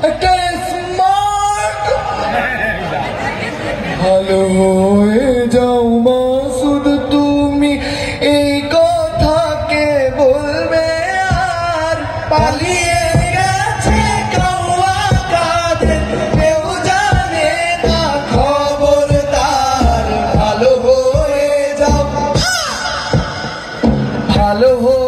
একটা স্মার্ট ভালো হয়ে যাও মাসুদ তুমি এই কথাকে বলবে আর পালিয়ে ভালো হয়ে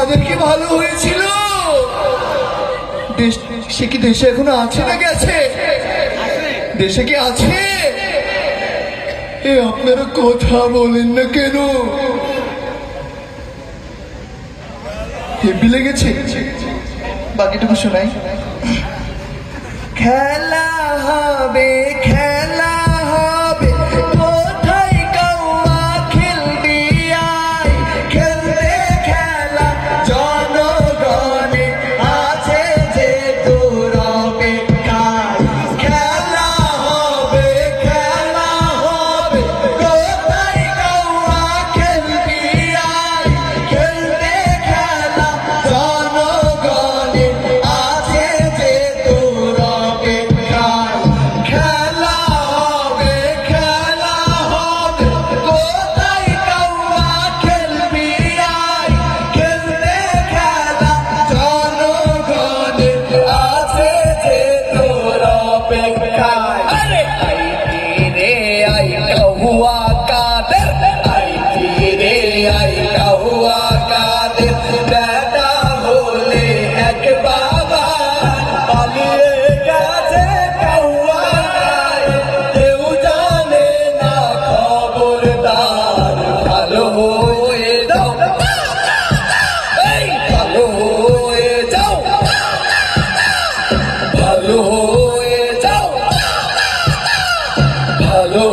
কাদের কি ভালো হয়েছিল? সে কি দেশে এখনও আছে না গেছে দেশে কি আছে? এ, আপনারা কথা বলেন না কেন? হেবি লেগেছে? বাকিটুকু শোনাই। খেলা হবে, খেলা ভালো হয়ে যাও। ভালো হয়ে যাও। ভালো হয়ে যাও। ভালো